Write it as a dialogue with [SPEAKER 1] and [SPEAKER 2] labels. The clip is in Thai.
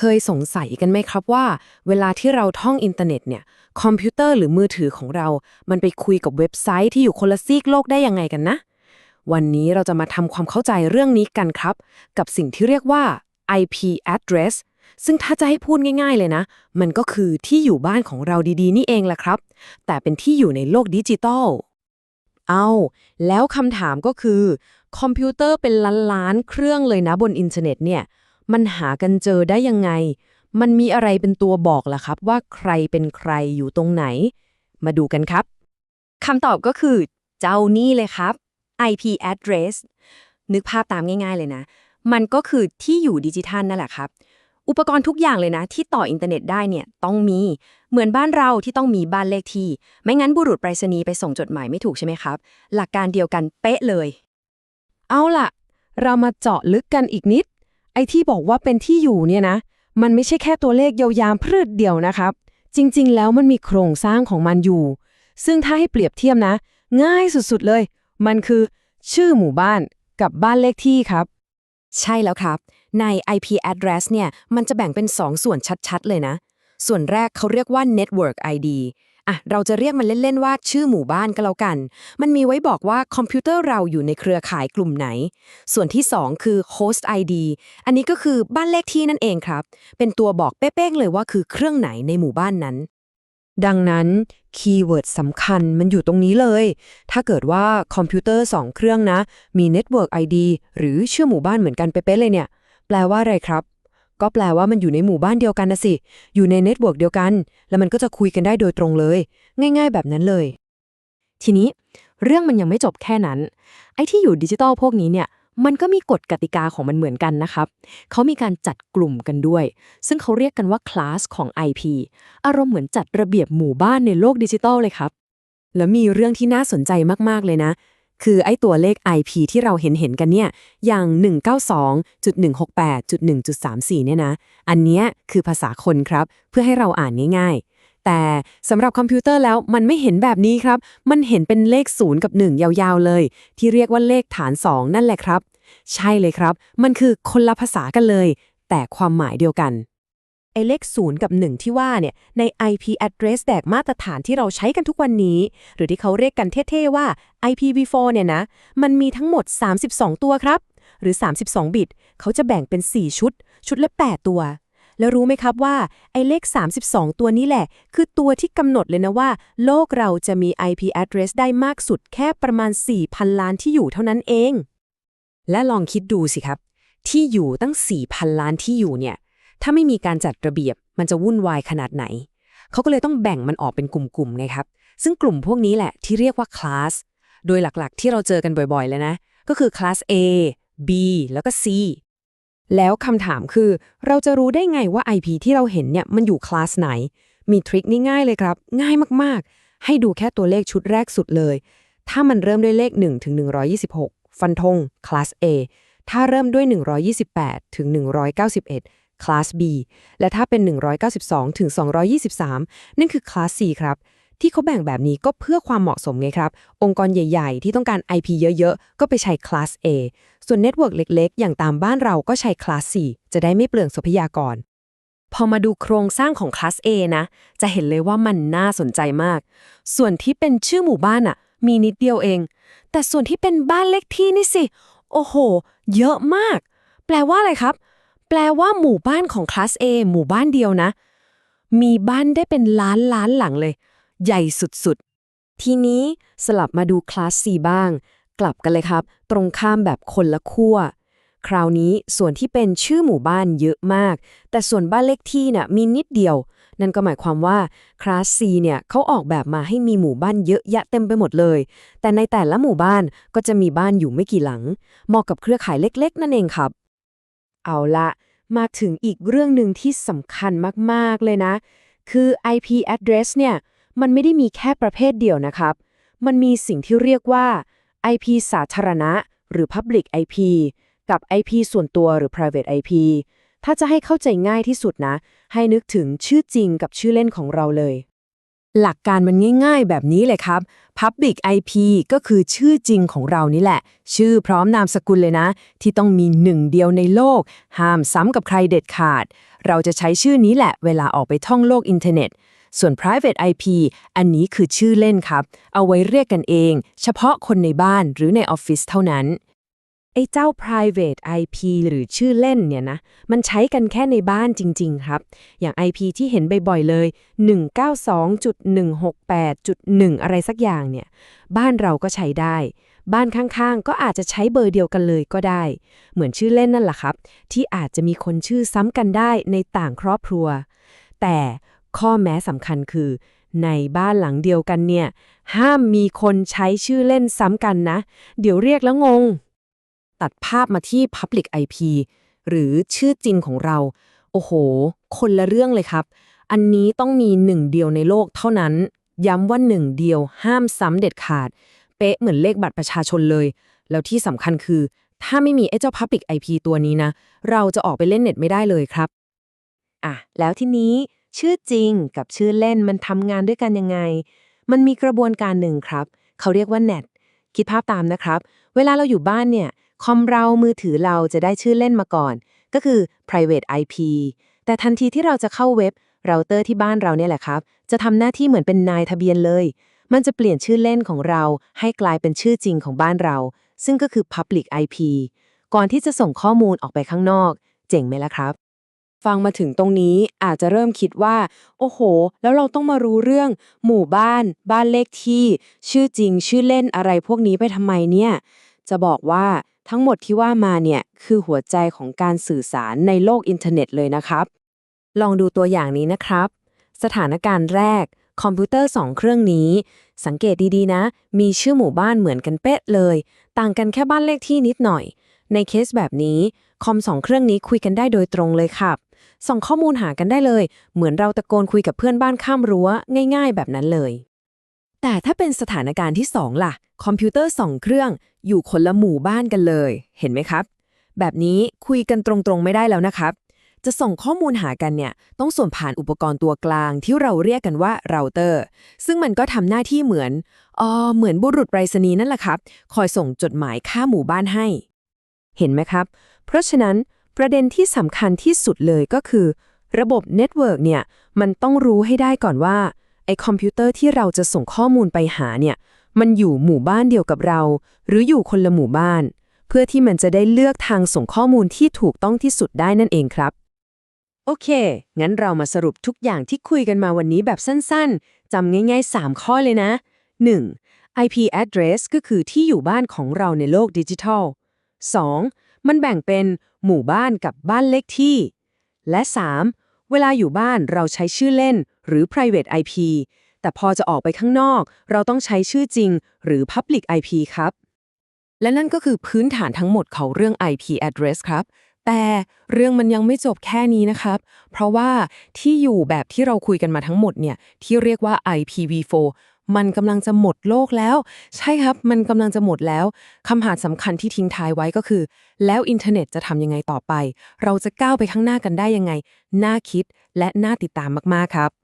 [SPEAKER 1] เคยสงสัยกันไหมครับว่า เวลาที่เราท่องอินเทอร์เน็ตเนี่ยคอมพิวเตอร์หรือมือถือของเรา มันไปคุยกับเว็บไซต์ที่อยู่คนละซีกโลกได้ยังไงกันนะ วันนี้เราจะมาทำความเข้าใจเรื่องนี้กันครับ กับสิ่งที่เรียกว่า IP address ซึ่งถ้าจะให้พูดง่าย ๆ เลยนะ มันก็คือที่อยู่บ้านของเราดีๆ นี่เองแหละครับ แต่เป็นที่อยู่ในโลกดิจิตอลเอาแล้วคำถามก็คือ คอมพิวเตอร์เป็นล้านๆเครื่องเลยนะบนอินเทอร์เน็ตเนี่ย มันหากันเจอได้ยังไง มันมีอะไรเป็นตัวบอกล่ะครับ ว่าใครเป็นใครอยู่ตรงไหน มาดูกันครับคำตอบก็คือ เจ้านี่เลยครับ IP address นึกภาพตามง่าย ๆ เลยนะ มันก็คือที่อยู่ดิจิทัลนั่นแหละครับ อุปกรณ์ทุกอย่างเลยนะ ที่ต่ออินเทอร์เน็ตได้เนี่ยต้องมี เหมือนบ้านเราที่ต้องมีบ้านเลขที่ ไม่งั้นบุรุษไปรษณีย์ไปส่งจดหมายไม่ถูกใช่ไหมครับ หลักการเดียวกันเป๊ะเลย เอาล่ะ เรามาเจาะลึกกันอีกนิด ไอ้ที่บอกว่าเป็นที่อยู่เนี่ยนะ มันไม่ใช่แค่ตัวเลขยาวๆพืชเดียวนะครับ จริงๆ แล้วมันมีโครงสร้างของมันอยู่ ซึ่งถ้าให้เปรียบเทียบนะ ง่ายสุดๆเลย มันคือชื่อหมู่บ้านกับบ้านเลขที่ครับ ใช่แล้วครับ ใน IP address เนี่ย มันจะแบ่งเป็น 2 ส่วนชัดๆ เลยนะ ส่วนแรกเขาเรียกว่า network ID อะเราจะเรียกมันเล่น ๆ ว่าชื่อหมู่บ้านก็แล้วกัน มันมีไว้บอกว่าคอมพิวเตอร์เราอยู่ในเครือข่ายกลุ่มไหน ส่วนที่ 2 คือ host ID อันนี้ก็คือบ้านเลขที่นั่นเองครับ เป็นตัวบอกเป๊ะๆเลยว่าคือเครื่องไหนในหมู่บ้านนั้น ดังนั้นคีย์เวิร์ดสำคัญมันอยู่ตรงนี้เลย ถ้าเกิดว่าคอมพิวเตอร์ 2 เครื่องนะ มี Network ID หรือชื่อหมู่บ้านเหมือนกันเป๊ะๆเลยเนี่ย แปลว่าอะไรครับ ก็แปลว่ามันอยู่ในหมู่บ้านเดียวกันนะสิ อยู่ในเน็ตเวิร์กเดียวกัน แล้วมันก็จะคุยกันได้โดยตรงเลย ง่าย ๆ แบบนั้นเลย ทีนี้ เรื่องมันยังไม่จบแค่นั้น ไอ้ที่อยู่ดิจิตอลพวกนี้เนี่ย มันก็มีกฎกติกาของมันเหมือนกันนะครับ เขามีการจัดกลุ่มกันด้วย ซึ่งเขาเรียกกันว่าคลาสของ IP อารมณ์เหมือนจัดระเบียบหมู่บ้านในโลกดิจิตอลเลยครับ แล้วมีเรื่องที่น่าสนใจมากๆเลยนะ คือไอ้ตัวเลข IP ที่เราเห็นเห็นกันเนี่ย อย่าง 192.168.1.34 เนี่ยนะ อันเนี้ยคือภาษาคนครับ เพื่อให้เราอ่านง่าย ๆ แต่สำหรับคอมพิวเตอร์แล้วมันไม่เห็นแบบนี้ครับ มันเห็นเป็นเลข 0 กับ 1 ยาวๆเลย ที่เรียกว่าเลขฐาน 2 นั่นแหละครับ ใช่เลยครับ มันคือคนละภาษากันเลย แต่ความหมายเดียวกัน ไอเลข0กับ 1 ที่ว่าเนี่ยใน IP address แดกมาตรฐานที่เราใช้กันทุกวันนี้ หรือที่เขาเรียกกันเท่ๆว่า IPv4 เนี่ยนะ มันมีทั้งหมด 32 ตัวครับ หรือ 32 บิต เขาจะแบ่งเป็น 4 ชุด ชุดละ 8 ตัว แล้วรู้ไหมครับว่าไอเลข 32 ตัวนี้แหละ คือตัวที่กำหนดเลยนะว่า โลกเราจะมี IP address ได้มากสุดแค่ประมาณ 4,000 ล้านที่อยู่เท่านั้นเอง และลองคิดดูสิครับ ที่อยู่ตั้ง 4,000 ล้านที่อยู่เนี่ย ถ้าไม่มีการจัดระเบียบ มันจะวุ่นวายขนาดไหน เขาก็เลยต้องแบ่งมันออกเป็นกลุ่มๆไงครับ ซึ่งกลุ่มพวกนี้แหละที่เรียกว่าคลาส โดยหลักๆ ที่เราเจอกันบ่อยๆเลยนะ ก็คือคลาส A B แล้วก็ C แล้วคำถามคือ เราจะรู้ได้ไงว่า IP ที่เราเห็นเนี่ยมันอยู่คลาสไหน มีทริคนี่ง่ายเลยครับ ง่ายมากๆ ให้ดูแค่ตัวเลขชุดแรกสุดเลย ถ้ามันเริ่มด้วยเลข1ถึง126 ฟันธงคลาส A ถ้าเริ่มด้วย 128 ถึง 191 คลาส B และถ้าเป็น 192ถึง223 นั่นคือคลาส C ครับ ที่เขาแบ่งแบบนี้ก็เพื่อความเหมาะสมไงครับ องค์กรใหญ่ ๆ ที่ต้องการ IP เยอะ ๆ ก็ไปใช้คลาส A ส่วนเน็ตเวิร์กเล็ก ๆ อย่างตามบ้านเราก็ใช้คลาส C จะได้ไม่เปลืองทรัพยากร พอมาดูโครงสร้างของคลาส A นะ จะเห็นเลยว่ามันน่าสนใจมาก ส่วนที่เป็นชื่อหมู่บ้านอะมีนิดเดียวเอง แต่ส่วนที่เป็นบ้านเลขที่นี่สิ โอ้โห เยอะมาก แปลว่าอะไรครับ แปลว่าหมู่บ้านของคลาส A หมู่บ้านเดียวนะ มีบ้านได้เป็นล้านล้านหลังเลย ใหญ่สุดๆ ทีนี้สลับมาดูคลาส C บ้าง กลับกันเลยครับ ตรงข้ามแบบคนละขั้ว คราวนี้ส่วนที่เป็นชื่อหมู่บ้านเยอะมาก แต่ส่วนบ้านเลขที่น่ะมีนิดเดียว นั่นก็หมายความว่าคลาส C เนี่ยเขาออกแบบมาให้มีหมู่บ้านเยอะแยะเต็มไปหมดเลย แต่ในแต่ละหมู่บ้านก็จะมีบ้านอยู่ไม่กี่หลัง เหมาะกับเครือข่ายเล็ก ๆ นั่นเองครับ เอาละ มาถึงอีกเรื่องหนึ่งที่สำคัญมาก ๆ เลยนะ คือ IP address เนี่ย มันไม่ได้มีแค่ประเภทเดียวนะครับ มันมีสิ่งที่เรียกว่า IP สาธารณะ หรือ Public IP กับ IP ส่วนตัวหรือ Private IP ถ้าจะให้เข้าใจง่ายที่สุดนะ ให้นึกถึงชื่อจริงกับชื่อเล่นของเราเลย หลักการมันง่ายๆ แบบนี้เลยครับ Public IP ก็คือชื่อจริงของเรานี่แหละ ชื่อพร้อมนามสกุลเลยนะ ที่ต้องมีหนึ่งเดียวในโลก ห้ามซ้ำกับใครเด็ดขาด เราจะใช้ชื่อนี้แหละ เวลาออกไปท่องโลกอินเทอร์เน็ต ส่วน private IP อันนี้คือชื่อเล่นครับ เอาไว้เรียกกันเอง เฉพาะคนในบ้านหรือในออฟฟิศเท่านั้น ไอ้เจ้า private IP หรือชื่อเล่นเนี่ยนะ มันใช้กันแค่ในบ้านจริง ๆ ครับ อย่าง IP ที่เห็นบ่อยๆเลย 192.168.1 อะไรสักอย่างเนี่ย บ้านเราก็ใช้ได้ บ้านข้างๆ ก็อาจจะใช้เบอร์เดียวกันเลยก็ได้ เหมือนชื่อเล่นนั่นแหละครับ ที่อาจจะมีคนชื่อซ้ำกันได้ในต่างครอบครัว แต่ข้อแม้สำคัญคือ ในบ้านหลังเดียวกันเนี่ย ห้ามมีคนใช้ชื่อเล่นซ้ำกันนะ เดี๋ยวเรียกแล้วงง ตัดภาพมาที่ Public IP หรือชื่อจริงของเรา โอ้โห คนละเรื่องเลยครับ อันนี้ต้องมีหนึ่งเดียวในโลกเท่านั้น ย้ำว่าหนึ่งเดียวห้ามซ้ำเด็ดขาด เป๊ะเหมือนเลขบัตรประชาชนเลย แล้วที่สำคัญคือ ถ้าไม่มีไอ้เจ้า Public IP ตัวนี้นะ เราจะออกไปเล่นเน็ตไม่ได้เลยครับอะแล้วทีนี้ชื่อจริงกับชื่อเล่นมันทำงานด้วยกันยังไง มันมีกระบวนการหนึ่งครับ เขาเรียกว่า net คิดภาพตามนะครับ เวลาเราอยู่บ้านเนี่ย คอมเรามือถือเราจะได้ชื่อเล่นมาก่อน ก็คือ private IP แต่ทันทีที่เราจะเข้าเว็บเราเตอร์ที่บ้านเราเนี่ยแหละครับ จะทำหน้าที่เหมือนเป็นนายทะเบียนเลย มันจะเปลี่ยนชื่อเล่นของเรา ให้กลายเป็นชื่อจริงของบ้านเรา ซึ่งก็คือ public IP ก่อนที่จะส่งข้อมูลออกไปข้างนอก เจ๋งไหมล่ะครับ ฟังมาถึงตรงนี้อาจจะเริ่มคิดว่า โอ้โห แล้วเราต้องมารู้เรื่อง หมู่บ้าน บ้านเลขที่ ชื่อจริง ชื่อเล่นอะไรพวกนี้ไปทำไมเนี่ย จะบอกว่า ทั้งหมดที่ว่ามาเนี่ยคือหัวใจของการสื่อสารในโลกอินเทอร์เน็ตเลยนะครับ ลองดูตัวอย่างนี้นะครับ สถานการณ์แรก คอมพิวเตอร์ 2 เครื่องนี้ สังเกตดีๆนะ มีชื่อหมู่บ้านเหมือนกันเป๊ะเลย ต่างกันแค่บ้านเลขที่นิดหน่อย ในเคสแบบนี้ คอมสองเครื่องนี้คุยกันได้โดยตรงเลยครับส่งข้อมูลหากันได้เลย เหมือนเราตะโกนคุยกับเพื่อนบ้านข้ามรั้ว ง่าย ๆ แบบนั้นเลย แต่ถ้าเป็นสถานการณ์ที่ 2 ล่ะ คอมพิวเตอร์2เครื่องอยู่คนละหมู่บ้านกันเลย เห็นไหมครับ แบบนี้คุยกันตรงๆไม่ได้แล้วนะครับ จะส่งข้อมูลหากันเนี่ย ต้องส่งผ่านอุปกรณ์ตัวกลางที่เราเรียกกันว่าเราเตอร์ ซึ่งมันก็ทำหน้าที่เหมือนอ๋อเหมือนบุรุษไปรษณีย์นั่นแหละครับ คอยส่งจดหมายข้าหมู่บ้านให้ เห็นไหมครับ เพราะฉะนั้นประเด็นที่สำคัญที่สุดเลยก็คือ ระบบเน็ตเวิร์กเนี่ยมันต้องรู้ให้ได้ก่อนว่า คอมพิวเตอร์ที่เราจะส่งข้อมูลไปหาเนี่ย มันอยู่หมู่บ้านเดียวกับเรา หรืออยู่คนละหมู่บ้าน เพื่อที่มันจะได้เลือกทางส่งข้อมูลที่ถูกต้องที่สุดได้นั่นเองครับ โอเค งั้นเรามาสรุปทุกอย่างที่คุยกันมาวันนี้แบบสั้นๆจำง่าย ๆ 3 ข้อเลยนะ 1. IP address ก็คือที่อยู่บ้านของเราในโลกดิจิทัล 2. มันแบ่งเป็นหมู่บ้านกับบ้านเลขที่ และ 3. เวลาอยู่บ้านเราใช้ชื่อเล่นหรือ private IP แต่พอจะออกไปข้างนอก เราต้องใช้ชื่อจริง หรือ public IP ครับ และนั่นก็คือพื้นฐานทั้งหมดของเรื่อง IP address ครับ แต่เรื่องมันยังไม่จบแค่นี้นะครับ เพราะว่าที่อยู่แบบที่เราคุยกันมาทั้งหมดเนี่ยที่เรียกว่า IPv4 มันกำลังจะหมดโลกแล้ว ใช่ครับ มันกำลังจะหมดแล้วคำหามสำคัญที่ทิ้งท้ายไว้ก็คือ แล้วอินเทอร์เน็ตจะทำยังไงต่อไป เราจะก้าวไปข้างหน้ากันได้ยังไง น่าคิดและน่าติดตามมากๆครับ